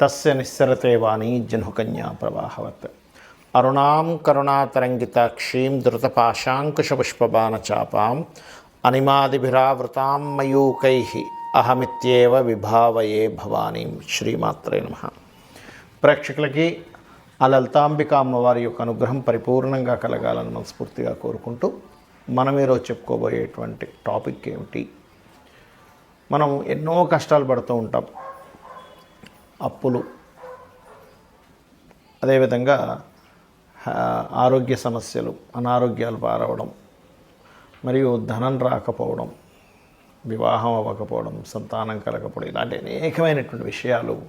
తస్య నిస్సరతే వాణి జనుకన్యా ప్రవాహవత్. అరుణాం కరుణాతరంగితాక్షీం ధృతపాశాంకుశపుష్పబాణచాపాం అనిమాదిభిరావృతాం మయూకై అహమిత్యేవ విభావయే భవానీం శ్రీమాత్రే నమ. ప్రేక్షకులకి ఆ లలితాంబిక అమ్మవారి యొక్క అనుగ్రహం పరిపూర్ణంగా కలగాలని మనస్ఫూర్తిగా కోరుకుంటూ మనం ఈరోజు చెప్పుకోబోయేటువంటి టాపిక్ ఏమిటి? మనం ఎన్నో కష్టాలు పడుతూ ఉంటాం. అప్పులు. అదేవిధంగా ఆరోగ్య సమస్యలు అనారోగ్యాలు పారవడం మరియు ధనం రాకపోవడం వివాహం అవ్వకపోవడం సంతానం కలగకపోవడం ఇలాంటి అనేకమైనటువంటి విషయాలు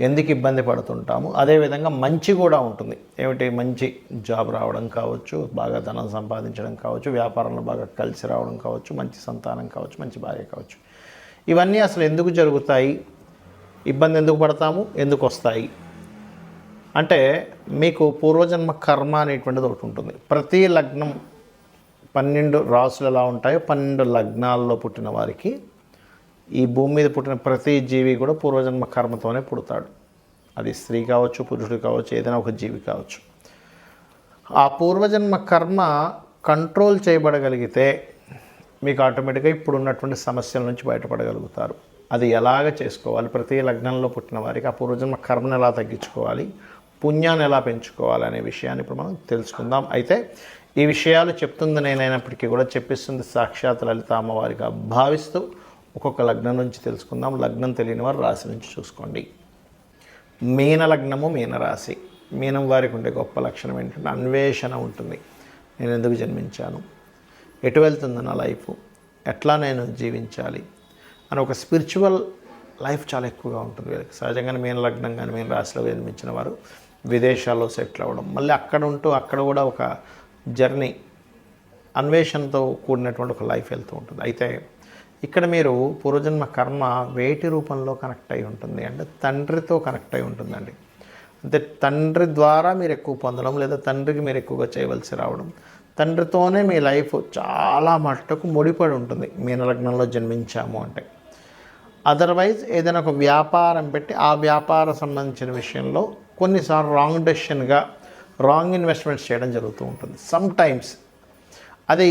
ఎందుకు ఇబ్బంది పడుతుంటాము? అదేవిధంగా మంచి కూడా ఉంటుంది. ఏమిటి? మంచి జాబ్ రావడం కావచ్చు బాగా ధనం సంపాదించడం కావచ్చు వ్యాపారంలో బాగా కలిసి రావడం కావచ్చు మంచి సంతానం కావచ్చు మంచి భార్య కావచ్చు. ఇవన్నీ అసలు ఎందుకు జరుగుతాయి? ఇబ్బంది ఎందుకు పడతాము? ఎందుకు వస్తాయి? అంటే మీకు పూర్వజన్మ కర్మ అనేటువంటిది ఒకటి ఉంటుంది. ప్రతి లగ్నం పన్నెండు రాసులు ఎలా ఉంటాయో పన్నెండు లగ్నాల్లో పుట్టిన వారికి ఈ భూమి మీద పుట్టిన ప్రతి జీవి కూడా పూర్వజన్మ కర్మతోనే పుడతాడు. అది స్త్రీ కావచ్చు పురుషుడు కావచ్చు ఏదైనా ఒక జీవి కావచ్చు. ఆ పూర్వజన్మ కర్మ కంట్రోల్ చేయబడగలిగితే మీకు ఆటోమేటిక్గా ఇప్పుడు ఉన్నటువంటి సమస్యల నుంచి బయటపడగలుగుతారు. అది ఎలాగ చేసుకోవాలి? ప్రతి లగ్నంలో పుట్టిన వారికి ఆ పూర్వజన్మ కర్మను ఎలా తగ్గించుకోవాలి? పుణ్యాన్ని ఎలా పెంచుకోవాలి అనే విషయాన్ని ఇప్పుడు మనం తెలుసుకుందాం. అయితే ఈ విషయాలు చెప్తుంది నేనైనప్పటికీ కూడా చెప్పిస్తుంది సాక్షాత్ లలిత అమ్మవారిగా భావిస్తూ ఒక్కొక్క లగ్నం నుంచి తెలుసుకుందాం. లగ్నం తెలియని వారు రాశి నుంచి చూసుకోండి. మీన లగ్నము మీనరాశి మీనం వారికి ఉండే గొప్ప లక్షణం ఏంటంటే అన్వేషణ ఉంటుంది. నేను ఎందుకు జన్మించాను? ఎటు వెళ్తుంది నా లైఫ్? ఎట్లా నేను జీవించాలి? అని ఒక స్పిరిచువల్ లైఫ్ చాలా ఎక్కువగా ఉంటుంది. వీళ్ళకి సహజంగానే మీన లగ్నం కానీ మేము రాశిలో జన్మించిన వారు విదేశాల్లో సెటిల్ అవ్వడం. మళ్ళీ అక్కడ ఉంటూ అక్కడ కూడా ఒక జర్నీ అన్వేషణతో కూడినటువంటి ఒక లైఫ్ వెళ్తూ ఉంటుంది. అయితే ఇక్కడ మీరు పూర్వజన్మ కర్మ వేటి రూపంలో కనెక్ట్ అయి ఉంటుంది అంటే తండ్రితో కనెక్ట్ అయి ఉంటుందండి. అంటే తండ్రి ద్వారా మీరు ఎక్కువ పొందడం లేదా తండ్రికి మీరు ఎక్కువగా చేయవలసి రావడం తండ్రితోనే మీ లైఫ్ చాలా మట్టుకు ముడిపడి ఉంటుంది. మీనలగ్నంలో జన్మించాము అంటే. అదర్వైజ్ ఏదైనా ఒక వ్యాపారం పెట్టి ఆ వ్యాపార సంబంధించిన విషయంలో కొన్నిసార్లు రాంగ్ డెసిషన్గా రాంగ్ ఇన్వెస్ట్మెంట్స్ చేయడం జరుగుతూ ఉంటుంది. సమ్ టైమ్స్ అది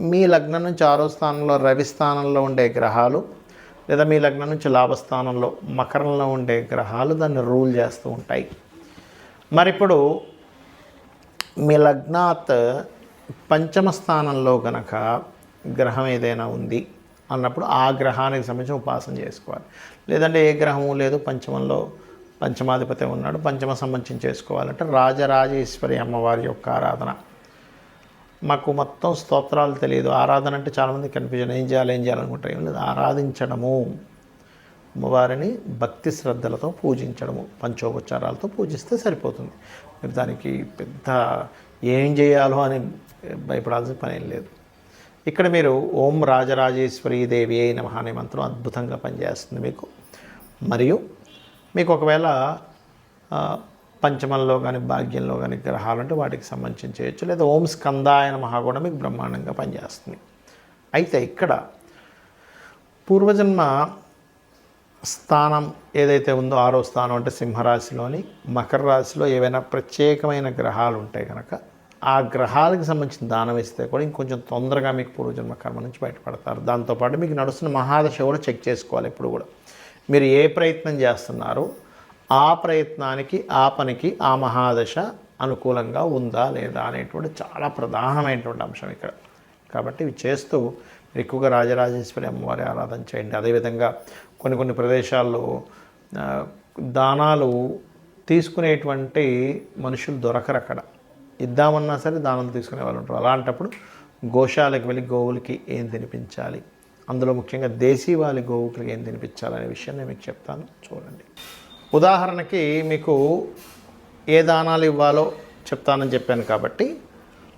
మీ లగ్నం నుంచి ఆరో స్థానంలో రవి స్థానంలో ఉండే గ్రహాలు లేదా మీ లగ్నం నుంచి లాభస్థానంలో మకరంలో ఉండే గ్రహాలు దాన్ని రూల్ చేస్తూ ఉంటాయి. మరి ఇప్పుడు మీ లగ్నాత్ పంచమ స్థానంలో గనక గ్రహం ఏదైనా ఉంది అన్నప్పుడు ఆ గ్రహానికి సంబంధించి ఉపాసన చేసుకోవాలి. లేదంటే ఏ గ్రహము లేదు పంచమంలో పంచమాధిపతి ఉన్నాడు పంచమ సంబంధించి చేసుకోవాలంటే రాజరాజేశ్వరి అమ్మవారి యొక్క ఆరాధన. మాకు మొత్తం స్తోత్రాలు తెలియదు. ఆరాధన అంటే చాలామంది కన్ఫ్యూజన్. ఏం చేయాలి ఏం చేయాలనుకుంటారు ఏం లేదు. ఆరాధించడము అమ్మవారిని భక్తి శ్రద్ధలతో పూజించడము పంచోపచారాలతో పూజిస్తే సరిపోతుంది. మీరు దానికి పెద్ద ఏం చేయాలో అని భయపడాల్సిన పని ఏం లేదు. ఇక్కడ మీరు ఓం రాజరాజేశ్వరి దేవి అయిన అనే మంత్రం అద్భుతంగా పనిచేస్తుంది మీకు. మరియు మీకు ఒకవేళ పంచమంలో కానీ భాగ్యంలో కానీ గ్రహాలు అంటే వాటికి సంబంధించి చేయొచ్చు. లేదా ఓం స్కందాయన మహా కూడా మీకు బ్రహ్మాండంగా పనిచేస్తుంది. అయితే ఇక్కడ పూర్వజన్మ స్థానం ఏదైతే ఉందో ఆరో స్థానం అంటే సింహరాశిలోని మకర రాశిలో ఏవైనా ప్రత్యేకమైన గ్రహాలు ఉంటాయి కనుక ఆ గ్రహాలకు సంబంధించిన దానం ఇస్తే కూడా ఇంకొంచెం తొందరగా మీకు పూర్వజన్మ కర్మ నుంచి బయటపడతారు. దాంతోపాటు మీకు నడుస్తున్న మహాదశ కూడా చెక్ చేసుకోవాలి ఎప్పుడు కూడా. మీరు ఏ ప్రయత్నం చేస్తున్నారో? ఆ ప్రయత్నానికి ఆ పనికి ఆ మహాదశ అనుకూలంగా ఉందా లేదా అనేటువంటి చాలా ప్రధానమైనటువంటి అంశం ఇక్కడ. కాబట్టి ఇవి చేస్తూ మీరు ఎక్కువగా రాజరాజేశ్వరి అమ్మవారి ఆరాధన చేయండి. అదేవిధంగా కొన్ని కొన్ని ప్రదేశాల్లో దానాలు తీసుకునేటువంటి మనుషులు దొరకరు అక్కడ. ఇద్దామన్నా సరే దానం తీసుకునే వాళ్ళు ఉంటారు. అలాంటప్పుడు గోశాలకు వెళ్ళి గోవులకి ఏం తినిపించాలి? అందులో ముఖ్యంగా దేశీవాలి గోవులకి ఏం తినిపించాలనే విషయం నేను మీకు చెప్తాను. చూడండి. ఉదాహరణకి మీకు ఏ దానాలు ఇవ్వాలో చెప్తానని చెప్పాను కాబట్టి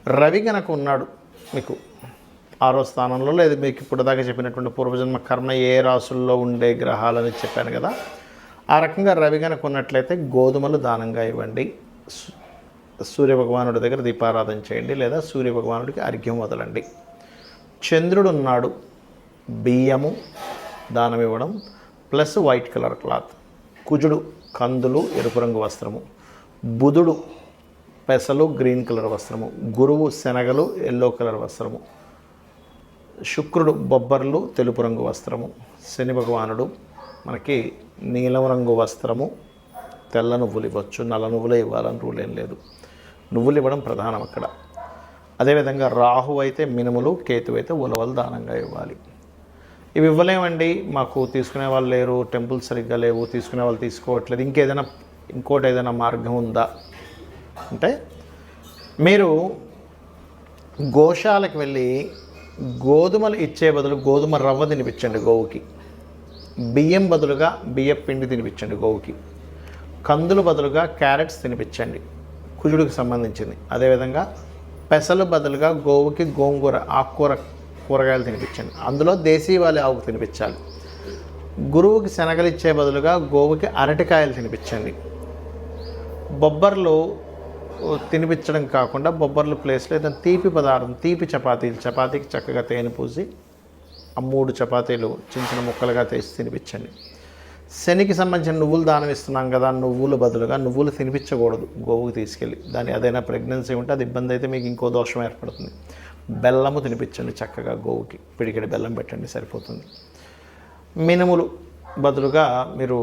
రవి గనక ఉన్నాడు మీకు ఆరో స్థానంలో లేదు. మీకు ఇప్పుడు దాకా చెప్పినటువంటి పూర్వజన్మ కర్మ ఏ రాసుల్లో ఉండే గ్రహాలని చెప్పాను కదా. ఆ రకంగా రవి గనక ఉన్నట్లయితే గోధుమలు దానంగా ఇవ్వండి. సూర్యభగవానుడి సూర్య భగవానుడి దగ్గర దీపారాధన చేయండి లేదా సూర్య భగవానుడికి అర్ఘ్యం వదలండి. చంద్రుడు ఉన్నాడు బియ్యము దానం ఇవ్వడం ప్లస్ వైట్ కలర్ క్లాత్. కుజుడు కందులు ఎరుపు రంగు వస్త్రము. బుధుడు పెసలు గ్రీన్ కలర్ వస్త్రము. గురువు శనగలు ఎల్లో కలర్ వస్త్రము. శుక్రుడు బొబ్బర్లు తెలుపు రంగు వస్త్రము. శని భగవానుడు మనకి నీలం రంగు వస్త్రము. తెల్ల నువ్వులు ఇవ్వచ్చు నల్ల నువ్వులే ఇవ్వాలని రూల్ ఏం లేదు. నువ్వులు ఇవ్వడం ప్రధానం అక్కడ. అదేవిధంగా రాహు అయితే మినుములు కేతు అయితే ఉలవలు దానంగా ఇవ్వాలి. ఇవి ఇవ్వలేమండి. మాకు తీసుకునే వాళ్ళు లేరు టెంపుల్స్ సరిగ్గా లేవు తీసుకునే వాళ్ళు తీసుకోవట్లేదు. ఇంకేదైనా ఇంకోటి ఏదైనా మార్గం ఉందా? అంటే మీరు గోశాలకు వెళ్ళి గోధుమలు ఇచ్చే బదులు గోధుమ రవ్వ తినిపించండి గోవుకి. బియ్యం బదులుగా బియ్యం పిండి తినిపించండి గోవుకి. కందులు బదులుగా క్యారెట్స్ తినిపించండి. కుజుడికి సంబంధించింది. అదేవిధంగా పెసలు బదులుగా గోవుకి గోంగూర ఆకుకూర కూరగాయలు తినిపించండి. అందులో దేశీవాలి ఆవుకు తినిపించాలి. గురువుకి శనగలు ఇచ్చే బదులుగా గోవుకి అరటికాయలు తినిపించండి. బొబ్బర్లు తినిపించడం కాకుండా బొబ్బర్లు ప్లేస్లో ఏదైనా తీపి పదార్థం తీపి చపాతీలు చపాతీకి చక్కగా తేనె పూసి ఆ మూడు చపాతీలు చిన్న చిన్న ముక్కలుగా తీసి తినిపించండి. శనికి సంబంధించిన నువ్వులు దానం ఇస్తున్నాం కదా నువ్వులు బదులుగా నువ్వులు తినిపించకూడదు గోవుకి తీసుకెళ్ళి. దాని ఏదైనా ప్రెగ్నెన్సీ ఉంటే అది ఇబ్బంది అయితే మీకు ఇంకో దోషం ఏర్పడుతుంది. బెల్లము తినిపించండి చక్కగా గోవుకి. పిడికిడి బెల్లం పెట్టండి సరిపోతుంది. మినుములు బదులుగా మీరు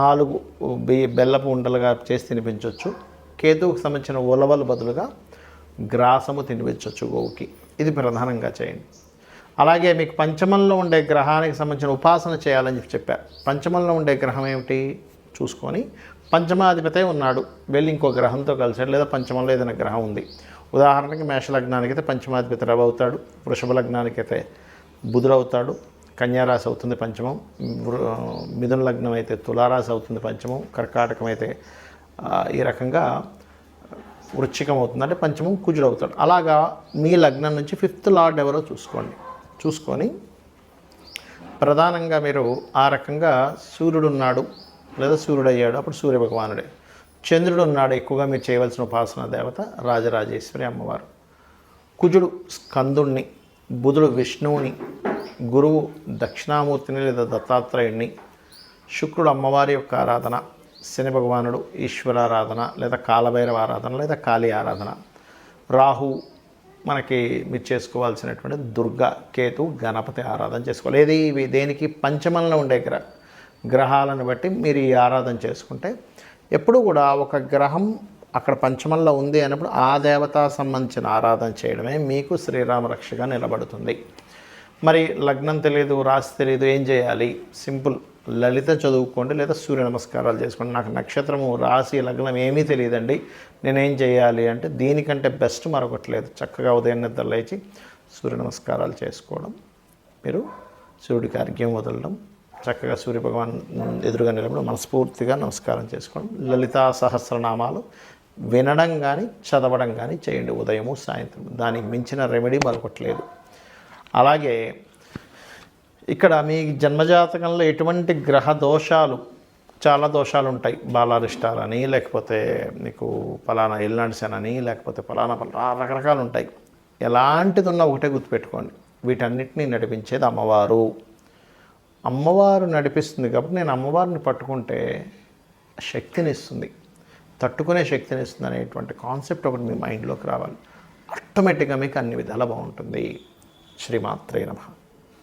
నాలుగు బియ్య బెల్లపు ఉండలుగా చేసి తినిపించవచ్చు కేతువుకు సంబంధించిన ఉలవలు బదులుగా గ్రాసము తినిపించవచ్చు గోవుకి. ఇది ప్రధానంగా చేయండి. అలాగే మీకు పంచమంలో ఉండే గ్రహానికి సంబంధించిన ఉపాసన చేయాలని చెప్పి చెప్పారు. పంచమంలో ఉండే గ్రహం ఏమిటి? చూసుకొని పంచమాధిపతే ఉన్నాడు. వెళ్ళి ఇంకో గ్రహంతో కలిసాడు లేదా పంచమంలో ఏదైనా గ్రహం ఉంది. ఉదాహరణకి మేషలగ్నానికి అయితే పంచమాధిపతి రవి అవుతాడు. వృషభ లగ్నానికి అయితే బుధుడు అవుతాడు. కన్యారాశి అవుతుంది పంచమం. వృ- మిథున లగ్నం అయితే తులారాశి అవుతుంది పంచమం. కర్కాటకం అయితే ఈ రకంగా వృచ్చికం అవుతుంది. అంటే పంచమం కుజుడు అవుతాడు. అలాగా మీ లగ్నం నుంచి ఫిఫ్త్ లార్డ్ ఎవరో చూసుకోండి. చూసుకొని ప్రధానంగా మీరు ఆ రకంగా సూర్యుడు ఉన్నాడు లేదా సూర్యుడు అయ్యాడు అప్పుడు సూర్య భగవానుడే చంద్రుడు ఉన్నాడు ఎక్కువగా మీరు చేయవలసిన ఉపాసన దేవత రాజరాజేశ్వరి అమ్మవారు. కుజుడు స్కందుణ్ణి బుధుడు విష్ణువుని గురువు దక్షిణామూర్తిని లేదా దత్తాత్రేయుణ్ణి శుక్రుడు అమ్మవారి యొక్క ఆరాధన శని భగవానుడు ఈశ్వరారాధన లేదా కాలభైరవ ఆరాధన లేదా కాళీ ఆరాధన రాహు మనకి మీరు చేసుకోవాల్సినటువంటి దుర్గా కేతు గణపతి ఆరాధన చేసుకోవాలి. ఏది ఇవి? దేనికి? పంచమంలో ఉండే గ్రహ గ్రహాలను బట్టి మీరు ఈ ఆరాధన చేసుకుంటే ఎప్పుడు కూడా ఒక గ్రహం అక్కడ పంచమంలో ఉంది అన్నప్పుడు ఆ దేవతా సంబంధించిన ఆరాధన చేయడమే మీకు శ్రీరామ రక్షగా నిలబడుతుంది. మరి లగ్నం తెలియదు రాశి తెలియదు ఏం చేయాలి? సింపుల్. లలిత చదువుకోండి లేదా సూర్య నమస్కారాలు చేసుకోండి. నాకు నక్షత్రము రాశి లగ్నం ఏమీ తెలియదండి. నేనేం చేయాలి అంటే దీనికంటే బెస్ట్ మరొకటి లేదు. చక్కగా ఉదయం నిద్ర లేచి సూర్య నమస్కారాలు చేసుకోవడం. మీరు సూర్యుడికి అర్ఘ్యం వదలడం. చక్కగా సూర్య భగవాన్ ఎదురుగా నిలబడి మనస్ఫూర్తిగా నమస్కారం చేసుకోవడం. లలితా సహస్రనామాలు వినడం కానీ చదవడం కానీ చేయండి ఉదయము సాయంత్రం దానికి మించిన రెమెడీ మరొకట్లేదు అలాగే ఇక్కడ మీ జన్మజాతకంలో ఎటువంటి గ్రహ దోషాలు చాలా దోషాలు ఉంటాయి బాలారిష్టాలని లేకపోతే మీకు ఫలానా ఎల్నాడిసన్ అని లేకపోతే ఫలానా ఫలానా రకరకాలు ఉంటాయి ఎలాంటిది ఉన్నా ఒకటే గుర్తుపెట్టుకోండి. వీటన్నిటినీ నడిపించేది అమ్మవారు. అమ్మవారు నడిపిస్తుంది కాబట్టి నేను అమ్మవారిని పట్టుకుంటే శక్తిని ఇస్తుంది తట్టుకునే శక్తిని ఇస్తుంది అనేటువంటి కాన్సెప్ట్ ఒకటి మీ మైండ్లోకి రావాలి. ఆటోమేటిక్గా మీకు అన్ని విధాలా బాగుంటుంది. శ్రీమాత్రే నమ.